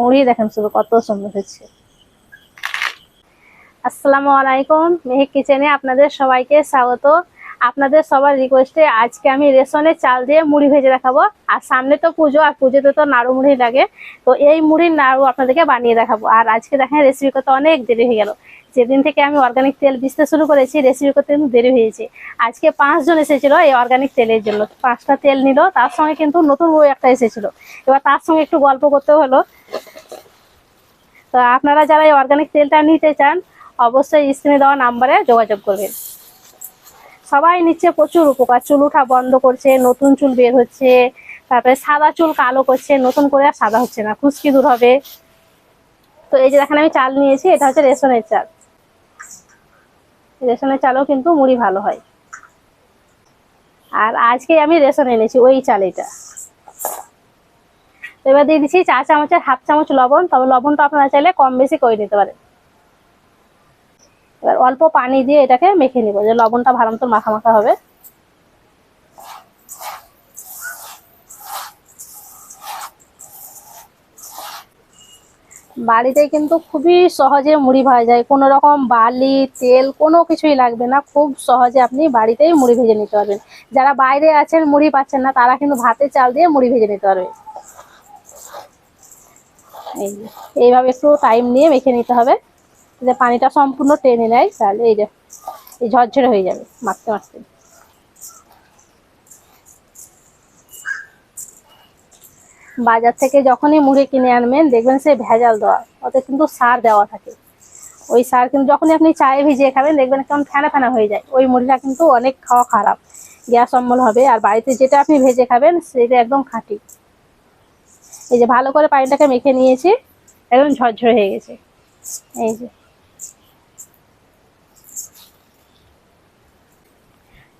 মুড়ি দেখেন শুধু কত সুন্দর হয়েছে। আসসালামু আলাইকুম মেহেক কিচেনে আপনাদের সবাইকে স্বাগত। আপনাদের সবার রিকোয়েস্টে আজকে আমি রেশনের চাল দিয়ে মুড়ি ভেজে দেখাবো। আর সামনে তো পুজো, আর পুজোতে তো নাড়ু মুড়ি লাগে। তো এই মুড়ির নাড়ু আপনাদেরকে বানিয়ে দেখাবো। আর আজকে দেখেন রেসিপি করতে অনেক দেরি হয়ে গেল। যেদিন থেকে আমি অর্গানিক তেল বিচতে শুরু করেছি রেসিপি করতে কিন্তু দেরি হয়েছে আজকে পাঁচজন এসেছিল এই অর্গানিক তেলের জন্য। পাঁচটা তেল নিল, তার সঙ্গে কিন্তু নতুন বই একটা এসেছিল। এবার তার সঙ্গে একটু গল্প করতে হলো। তো আপনারা যারা এই অর্গানিক তেলটা নিতে চান, অবশ্যই স্ক্রিনে দেওয়া নাম্বারে যোগাযোগ করবেন। সবাই নিচ্ছে প্রচুর উপকার। চুল ওঠা বন্ধ করছে, নতুন চুল বের হচ্ছে, তারপরে সাদা চুল কালো করছে, নতুন করে আর সাদা হচ্ছে না, খুশকি দূর হবে। তো এই যে দেখেন আমি চাল নিয়েছি, এটা হচ্ছে রেশনের চাল। রেশনের চালও কিন্তু মুড়ি ভালো হয়। আর আজকে আমি রেশন এনেছি, ওই চাল এটা। এবার দিয়ে দিচ্ছি চা চামচের হাফ চামচ লবণ, তবে লবণটা আপনারা চাইলে কম বেশি করে নিতে পারেন। এবার অল্প পানি দিয়ে এটাকে মেখে নিব, যে লবণটা ভালো মতন মাখা মাখা হবে। বাড়িতেই কিন্তু খুবই সহজে মুড়ি ভাজা যায়। কোনো রকম বালি, তেল, কোনো কিছুই লাগবে না। খুব সহজে আপনি বাড়িতেই মুড়ি ভেজে নিতে পারবেন। যারা বাইরে আছেন, মুড়ি পাচ্ছেন না, তারা কিন্তু ভাতের চাল দিয়ে মুড়ি ভেজে নিতে পারবে। এই এইভাবে একটু টাইম নিয়ে মেখে নিতে হবে। যে পানিটা সম্পূর্ণ টেনে নেয়, তাহলে এই যে, এই ঝরঝরে হয়ে যাবে, মাখতে মাখতে। বাজার থেকে যখনই মুড়ি কিনে আনবেন, দেখবেন সে ভেজাল দেওয়া ওতে কিন্তু সার দেওয়া থাকে। ওই সার কিন্তু যখনই আপনি চায়ে ভিজিয়ে খাবেন, দেখবেন কেমন ফেনা ফেনা হয়ে যায়। ওই মুড়িটা কিন্তু অনেক খাওয়া খারাপ, গ্যাস অম্বল হবে, আর বাড়িতে যেটা আপনি ভেজে খাবেন, সেটা একদম খাঁটি। এই যে ভালো করে পানিটাকে মেখে নিয়েছি, একদম ঝরঝরে হয়ে গেছে। এই যে।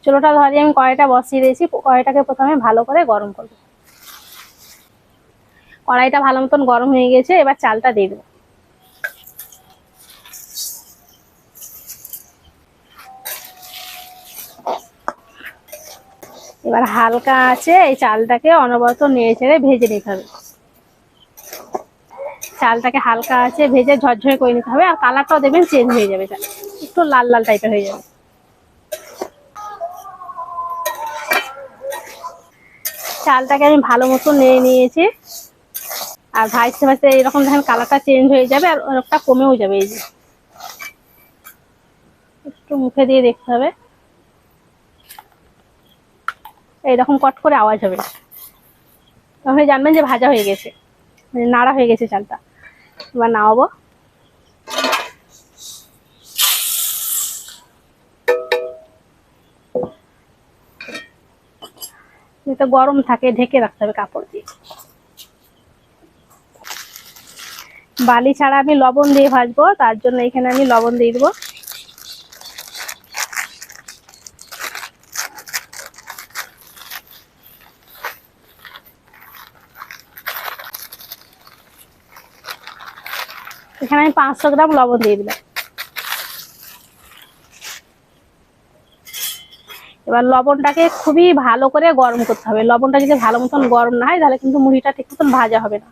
চুলোটা ধরিয়ে আমি কড়াইটা বসিয়ে দিয়েছি। কড়াইটাকে প্রথমে ভালো করে গরম করব। কড়াইটা ভালো মতন গরম হয়ে গেছে, এবার চালটা দিয়ে দেবো। এবার হালকা আছে, এই চালটাকে অনবরত নেড়ে ছেড়ে ভেজে নিতে হবে। চালটাকে হালকা আছে, ভেজে ঝরঝরে করে নিতে হবে, আর কালারটাও দেখবেন চেঞ্জ হয়ে যাবে একটু লাল লাল টাইপের হয়ে যাবে। চালটাকে আমি ভালো মতো নিয়ে নিয়েছি। আর ভাজতে ভাজতে এরকম দেখেন কালারটা চেঞ্জ হয়ে যাবে আর অনেকটা কমেও যাবে এই যে। একটু মুখে দিয়ে দেখতে হবে। এইরকম কট করে আওয়াজ হবে। তখন জানবেন যে ভাজা হয়ে গেছে মানে নাড়া হয়ে গেছে চালটা। এবার নামাবো। এটা গরম থাকে, ঢেকে রাখতে হবে কাপড় দিয়ে। বালি ছাড়া আমি লবণ দিয়ে ভাজবো, তার জন্য এখানে আমি লবণ দিয়ে দেবো। এখানে আমি পাঁচশো গ্রাম লবণ দিয়ে দিলাম। এবার লবণটাকে খুবই ভালো করে গরম করতে হবে। লবণটা যদি ভালো মতন গরম না হয়, তাহলে কিন্তু মুড়িটা ঠিক মতন ভাজা হবে না।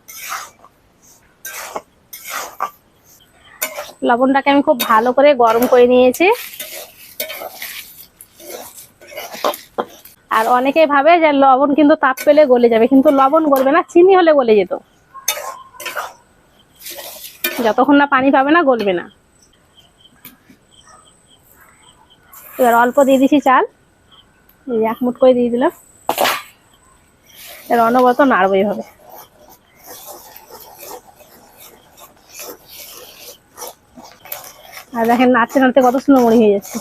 লবণটাকে আমি খুব ভালো করে গরম করে নিয়েছি। আর অনেকেই ভাবে যে লবণ কিন্তু তাপ পেলে গলে যাবে, কিন্তু লবণ গলবে না, চিনি হলে গলে যেত। যতক্ষণ না পানি পাবে না, গলবে না। এবার অল্প দিয়ে দিছি চাল। এই এক মুঠ করে দিয়ে দিলাম। এর অনবরত নাড়বই হবে। আর দেখেন, নাড়তে নাড়তে কত সুন্দর মরি হয়ে যাচ্ছে।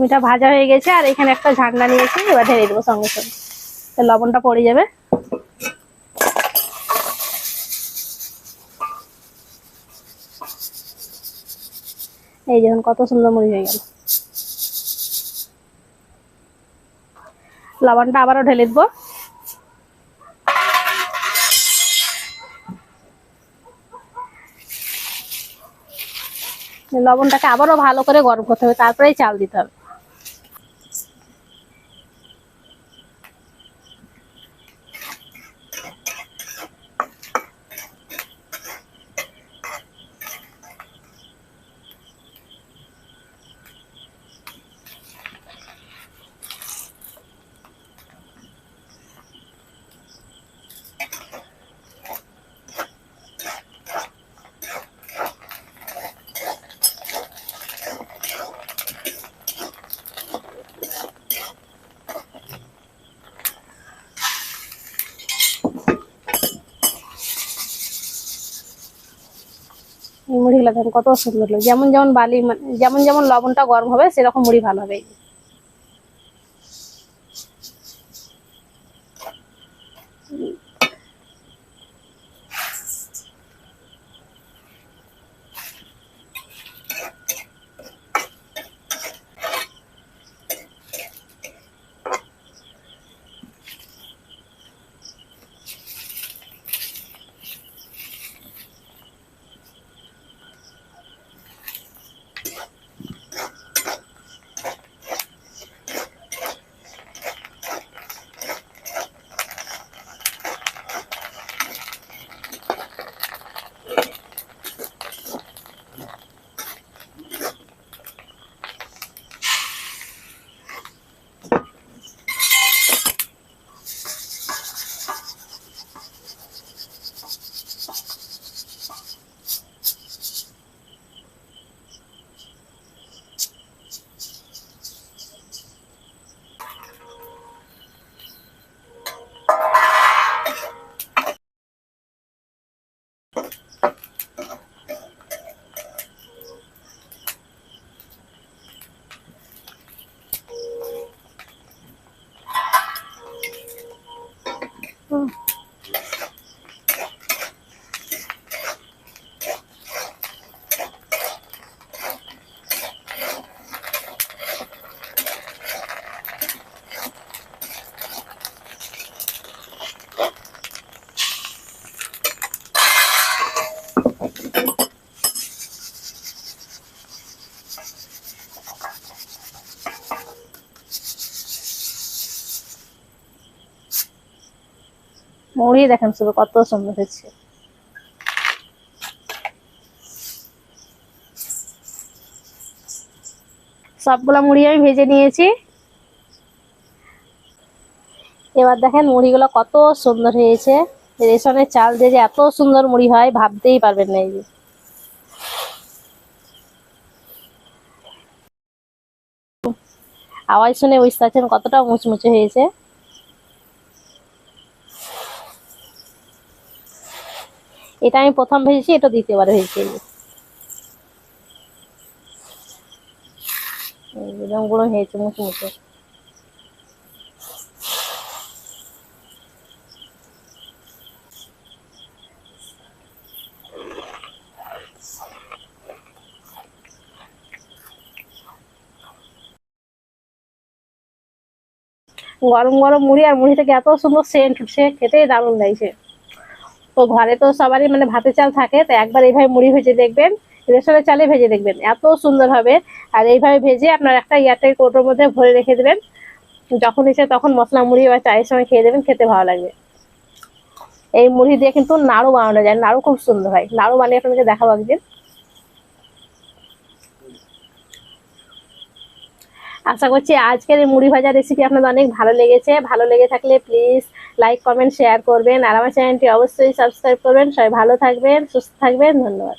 মিঠা ভাজা হয়ে গেছে, আর এখানে একটা ঝান্ডা নিয়েছি, এবার ঢেলে দেবো সঙ্গে সঙ্গে। লবণটা পড়ে যাবে। এই দেখুন কত সুন্দর মুড়ি হয়ে গেল। লবণটা আবারও ঢেলে দেবো। লবণটাকে আবারও ভালো করে গরম করতে হবে, তারপরেই চাল দিতে হবে এই মুড়িগুলো দেখেন কত সুন্দর যেমন যেমন বালি মানে যেমন যেমন লবণটা গরম হবে, সেরকম মুড়ি ভালো হবে। মুড়ি দেখেন শুধু কত সুন্দর হয়েছে। সবগুলা মুড়ি আমি ভেজে নিয়েছি। এবার দেখেন মুড়িগুলো কত সুন্দর হয়েছে। রেশনের চাল দিয়ে যে এত সুন্দর মুড়ি হয়, ভাবতেই পারবেন না এই যে। আওয়াজ শুনে বুঝতে পারছেন কতটা মুচমুচে হয়েছে। এটা আমি প্রথম ভেজেছি, এটা দ্বিতীয়বার ভেজেছি এই যে। এই যে গুলো হয়েছে মুচমুচে গরম গরম মুড়ি আর মুড়ি থেকে এত সুন্দর সেন্ট উঠছে খেতেই দারুণ লাগছে তো ঘরে তো সবারই মানে ভাতের চাল থাকে, তো একবার এইভাবে মুড়ি ভেজে দেখবেন, রেশনের চালে ভেজে দেখবেন। এত সুন্দর হবে। আর এইভাবে ভেজে আপনার একটা এয়ারটাইট কৌটোর মধ্যে ভরে রেখে দেবেন। যখন ইচ্ছে তখন মশলা, মুড়ি বা চায়ের সময় খেয়ে দেবেন, খেতে ভালো লাগবে। এই মুড়ি দিয়ে কিন্তু নাড়ু বানানো যায়। নাড়ু খুব সুন্দর হয়। নাড়ু বানিয়ে আপনাকে দেখাবো একদিন। আশা করছি আজকের এই মুড়ি ভাজা রেসিপি আপনাদের অনেক ভালো লেগেছে। ভালো লেগে থাকলে প্লিজ লাইক কমেন্ট শেয়ার করবেন। আর আমার চ্যানেলটি অবশ্যই সাবস্ক্রাইব করবেন। সবাই ভালো থাকবেন, সুস্থ থাকবেন। ধন্যবাদ।